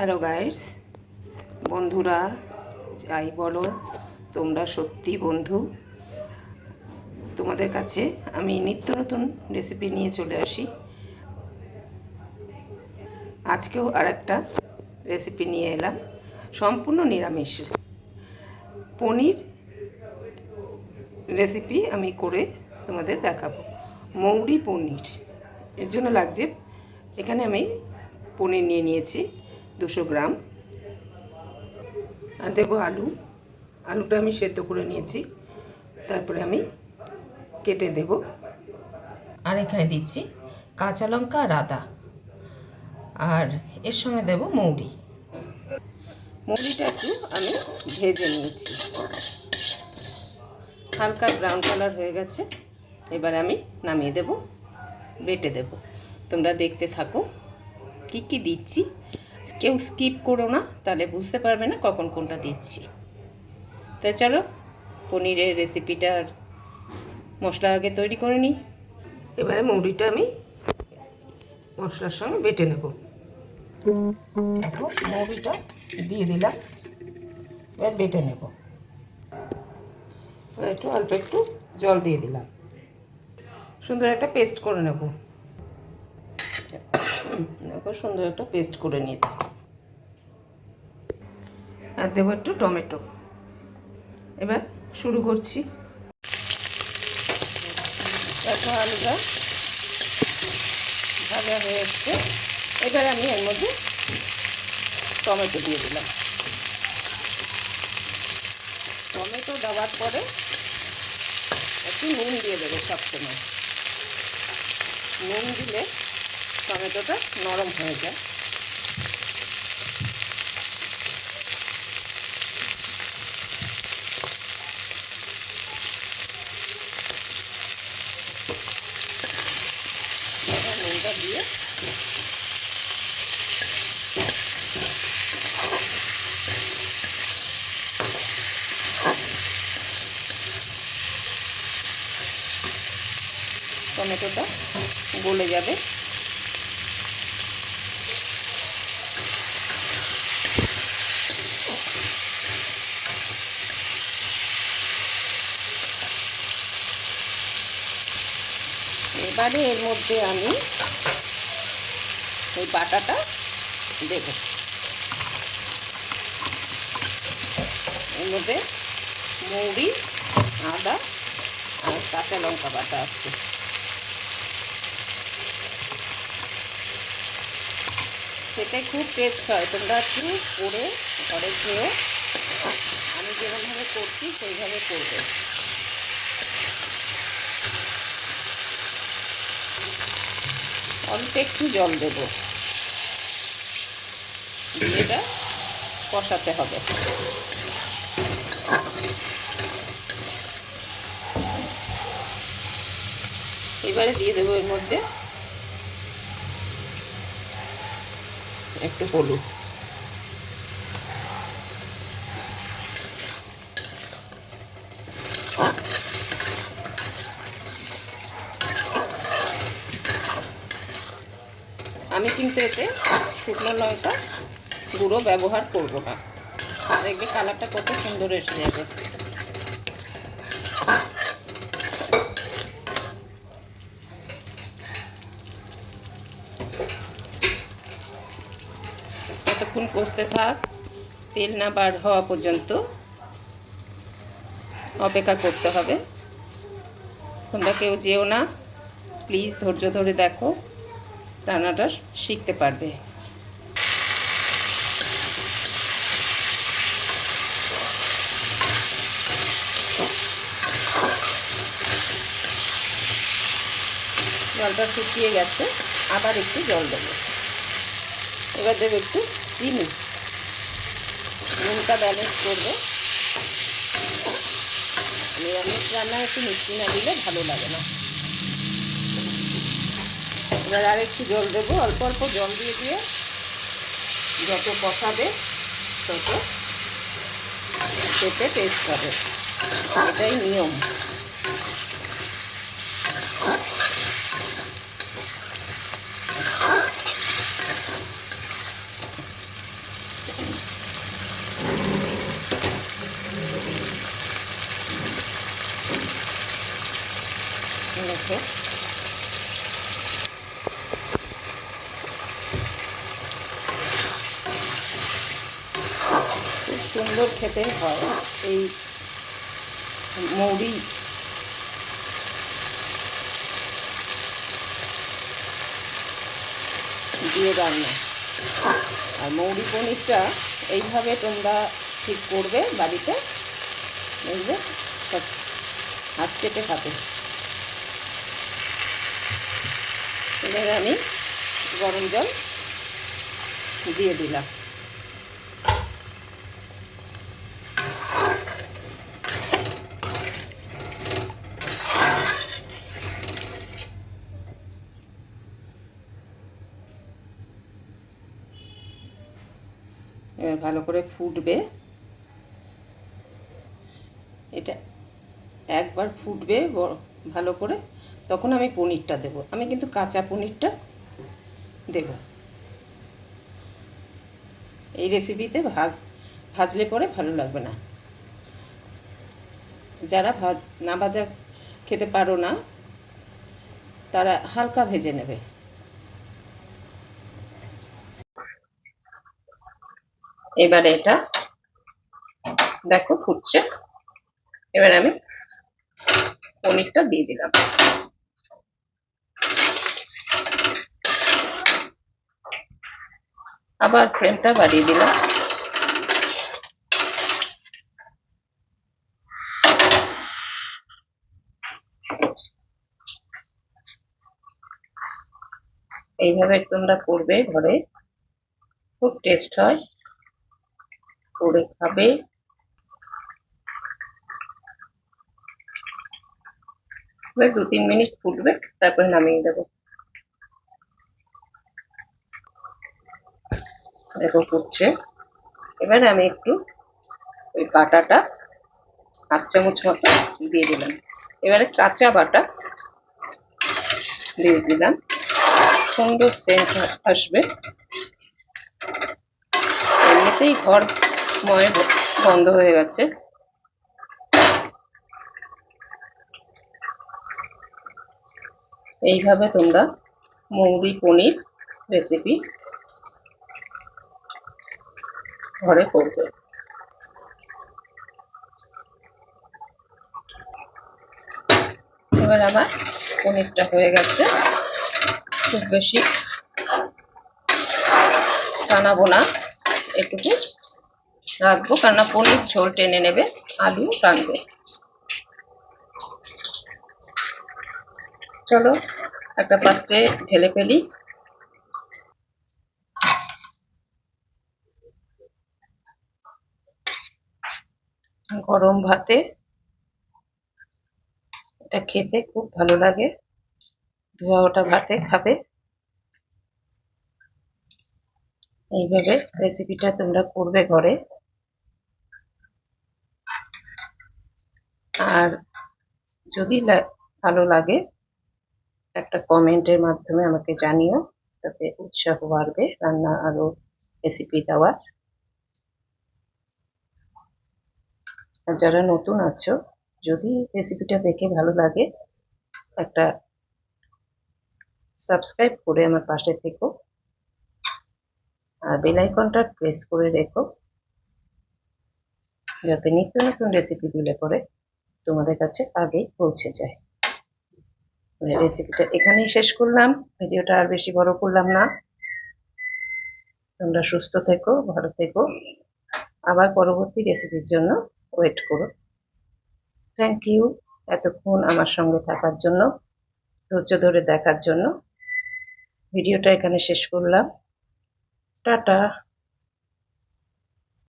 Hello guides বন্ধুরা, যাই বলো, তোমরা সত্যি বন্ধু? তোমাদের কাছে আমি নিত্য নতুন রেসিপি নিয়ে চলে আসি। আজকেও আর একটা রেসিপি নিয়ে এলাম। সম্পূর্ণ নিরামিষ। পনির রেসিপি আমি করে তোমাদের দেখাবো। মৌরি পনির। এর জন্য লাগছে, এখানে আমি পনির নিয়ে নিয়েছি। দুশো গ্রাম। আর দেবো আলু। আলুটা আমি সেদ্ধ করে নিয়েছি। তারপরে আমি কেটে দেব। আর এখানে দিচ্ছি কাঁচা লঙ্কা আর আদা। আর এর সঙ্গে দেব মৌরি। মৌরিটা একটু আমি ভেজে নিয়েছি। হালকা ব্রাউন কালার হয়ে গেছে। এবার আমি নামিয়ে দেব, বেটে দেব। তোমরা দেখতে থাকো কি কি দিচ্ছি। কেউ স্কিপ করো না, তাহলে বুঝতে পারবে না কখন কোনটা দিচ্ছি। তাই চলো, পনিরের রেসিপিটার মশলা আগে তৈরি করে নিই। এবারে মৌরিটা আমি মশলার সঙ্গে বেটে নেব। মৌরিটা দিয়ে দিলাম, এবার বেটে নেব। একটু অল্প একটু জল দিয়ে দিলাম। সুন্দর একটা পেস্ট করে নেব। দেখো সুন্দর একটা পেস্ট করে নিয়েছি। আর দেবো একটু টমেটো। এবার শুরু করছি। দেখো আলুটা ভাজা হয়ে এসছে। এবার আমি এর মধ্যে টমেটো দিয়ে দিলাম। টমেটো দেওয়ার পরে একটু নুন দিয়ে দেবো সবসময়। নুন দিলে টমেটোটা নরম হয়ে যায়। দিয়ে টমেটোটা গলে যাবে। এবারে এর মধ্যে আমি ওই বাটাটা দেব। এর মধ্যে মৌরি, আদা আর কাঁচা লঙ্কা বাটা আছে। সেটাই খুব টেস্ট হয়, তোমরা একটু করে ঘরে খেয়েও, আমি যেরকমভাবে করছি, সেইভাবে করবে। অল্প একটু জল দেব। এটা কষাতে হবে। এবারে দিয়ে দেবো এর মধ্যে একটু হলুদ। আমি কিন্তু এতে শুকনো লঙ্কা গুঁড়ো ব্যবহার করব না। দেখবে কালারটা কত সুন্দর এসে যাবে। কতক্ষণ কষতে থাক, তেল না বার হওয়া পর্যন্ত অপেক্ষা করতে হবে। তোমরা কেউ যেও না প্লিজ ধৈর্য ধরে দেখো। রান্নাটা শিখতে পারবে। জলটা শুকিয়ে গেছে, আবার একটু জল দেবো। এবার দেবো একটু চিনি। নুনটা ব্যালেন্স করবে। নিরামিষ রান্না একটু মিষ্টি না দিলে ভালো লাগে না। এবার আর একটু জল দেবো। অল্প অল্প জল দিয়ে দিয়ে যত কষাবে তত খেতে টেস্ট হবে এটাই নিয়ম। Okay. খেতে হয়। এই মৌরি দিয়ে রান্না। আর মৌরি পনিরটা এইভাবে তোমরা ঠিক করবে বাড়িতে। বুঝলে সব হাত চেটে খাবে। এবারে আমি গরম জল দিয়ে দিলাম। এবার ভালো করে ফুটবে। এটা একবার ফুটবে ভালো করে। তখন আমি পনিরটা দেব। আমি কিন্তু কাঁচা পনিরটা দেব। এই রেসিপিতে ভাজ, ভাজলে পরে ভালো লাগবে না। যারা ভাজ, না ভাজা খেতে পারো না, তারা হালকা ভেজে নেবে। এবারে এটা দেখো ফুটছে। এবার আমি পনিরটা দিয়ে দিলাম। আবার ফ্লেমটা বাড়িয়ে দিলাম। এইভাবে তোমরা করবে ঘরে। খুব টেস্ট হয়। করে খাবে। দু তিন মিনিট ফুটবে, তারপরে নামিয়ে দেবো। দেখো ফুটছে। এবারে আমি একটু ওই বাটাটা হাফ চামচ মতো দিয়ে দিলাম। এবারে কাঁচা বাটা দিয়ে দিলাম। সুন্দর সেন্ট আসবে। এমনিতেই ঘর ময় বন্ধ হয়ে গেছে। এইভাবে তোমরা মৌরি পনির রেসিপি ঘরে করবে। এবার আমার পনিরটা হয়ে গেছে। খুব বেশি টানাবো না। এটুকু রাখব, কেননা পনির ঝোল টেনে নেবে, আলু টানবে চলো, একটা পাত্রে ঢেলে ফেলি। গরম ভাতে, এটা খেতে খুব ভালো লাগে। ধোয়া ওটা ভাতে খাবে। এইভাবে রেসিপিটা তোমরা করবে ঘরে। আর যদি ভালো লাগে, একটা কমেন্টের মাধ্যমে আমাকে জানিও, তাতে উৎসাহ বাড়বে রান্না আরও রেসিপি দেওয়ার। আর যারা নতুন আছো, যদি রেসিপিটা দেখে ভালো লাগে, একটা সাবস্ক্রাইব করে আমার পাশে থেকো। আর বেল আইকনটা প্রেস করে রেখো, যাতে নিত্য নতুন রেসিপি দিলে পরে তোমাদের কাছে আগেই পৌঁছে যায়। রেসিপিটা এখানেই শেষ করলাম। ভিডিওটা আর বেশি বড় করলাম না। তোমরা সুস্থ থেকো, ভালো থেকো। আবার পরবর্তী রেসিপির জন্য ওয়েট করো। থ্যাংক ইউ এতক্ষণ আমার সঙ্গে থাকার জন্য, ধৈর্য ধরে দেখার জন্য। ভিডিওটা এখানে শেষ করলাম। টাটা।